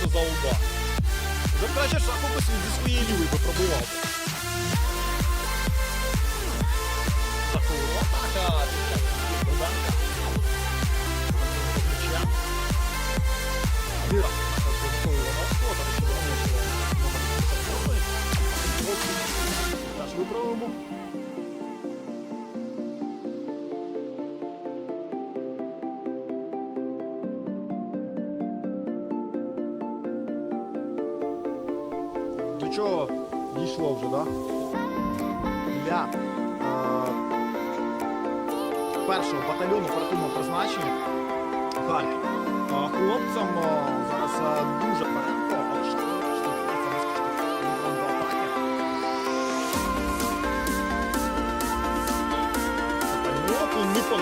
бортового. Ну що це за удар? Вже краще шаху би зі своєї лівої би пробивав. Шахова атака. Руденка. М'ячем. Віра. Теж виправимо. Чого дійшло вже? Да? Для е, першого батальйону оперативного призначення Харків. Е, хлопцям е, зараз е, дуже атаки. Ну, він Нікон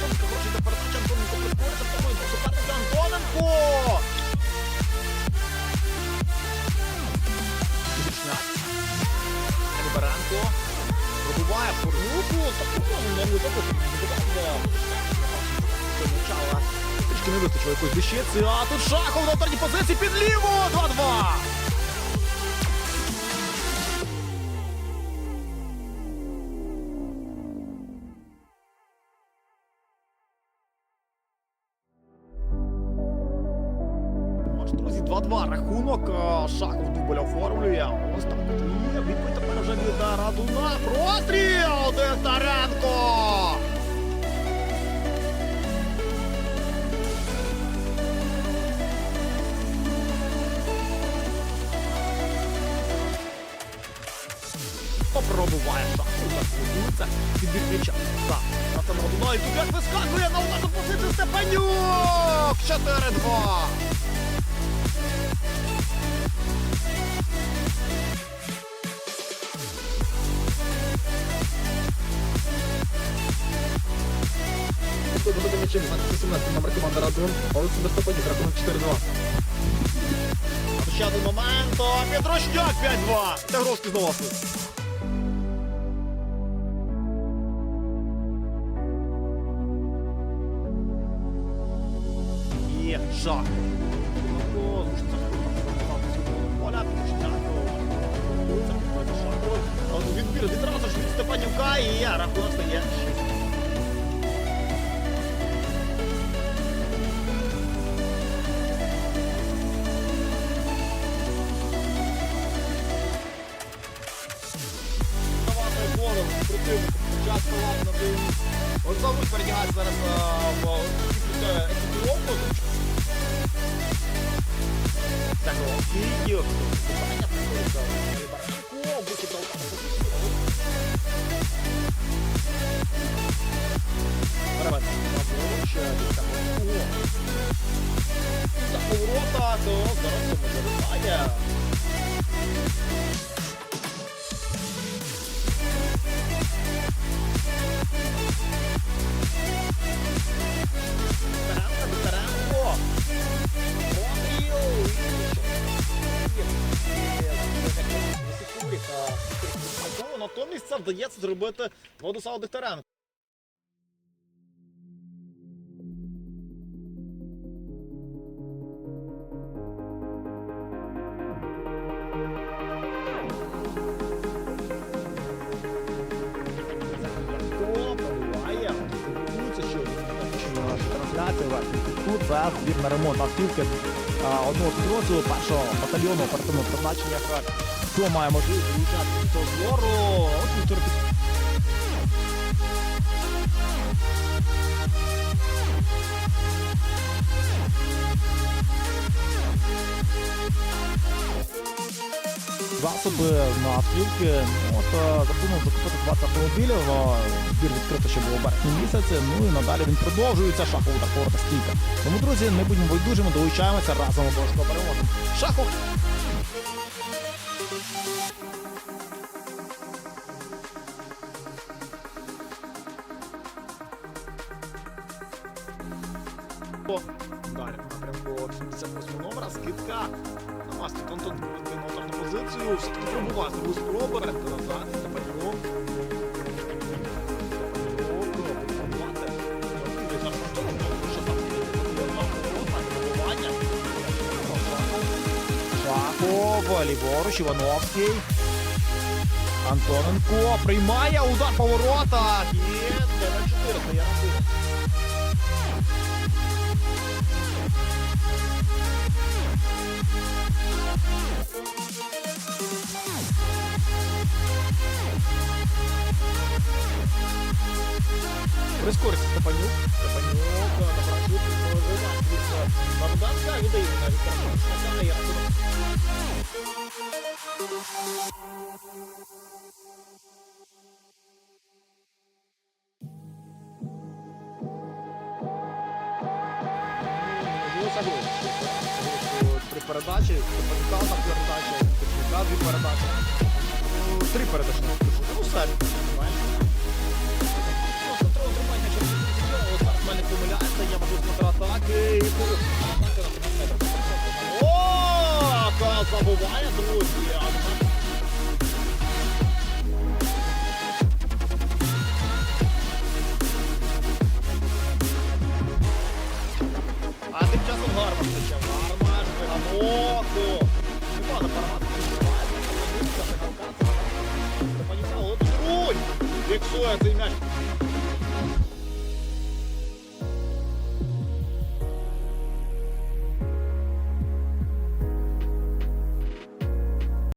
Там хороший до передача Антоненко прискориться, тому і суперник Антоненко! Підручняк. Ліберенко. Пробиває по руку. Так попробуй на руку. Почала. Трішки не вистачило якоїсь дещиці. А тут Шахов на вторій позиції під ліву. 2-2. Друзі, 2-2 рахунок. А, Шахов дубль оформлює. Ось так от. Відповідь тепер вже від Радуна. Простріл! Дехтаренко! Попробуває Шахов. Так, готується. Підбір м'яча. Так, Натан Радуна. І тут як вискакує на ударну позицію Степанюк! 4-2. Виходить м'ячем 17 номер команди Радун. Олександр Степанюк, рахунок 4-2. Ще один момент. О, Петрощак 5-2. Тегровський знову. І шах. Противнику, часто ладно ти. От знову передягається зараз в екіпіровку. Так, і питання приходиться. Барашко, бути Переведення. Праворуч, там, о. Поворота, то зараз це може вдається зробити Владиславу Дегтяренко. Тут це збірна ремонт одного підрозділу першого батальйону оперативного призначення. Хто має можливість до цього Засоби на автівки. Ну, от е, задумав закупити 20 автомобілів. е, Збір відкрито ще було в березні місяці. Ну і надалі він продовжується. Шахов та корта стійка. Тому, друзі, не будемо байдужими, долучаємося разом обов'язково переможемо. Шахов! Далі. до 78 номера. Скидка. На ударну позицію. Все-таки пробуває другу спробу. Назад. Ліворуч, Івановський. Антоненко приймає удар по воротах. І Прискориться Степанюк. Степанюк вибиває від Богданка. Віддає навіть. Ну, забув. Три передачі, Степанюка одна передача, Степанюка дві передачі. Три передачі. Ну, самі. Яка забуває, друзі. А тим часом Гармаш кричав. Гармаш, Виганок. Непогано Гармаш відбувається. Степанюка, Степанюка, от руль. Фіксує цей м'яч.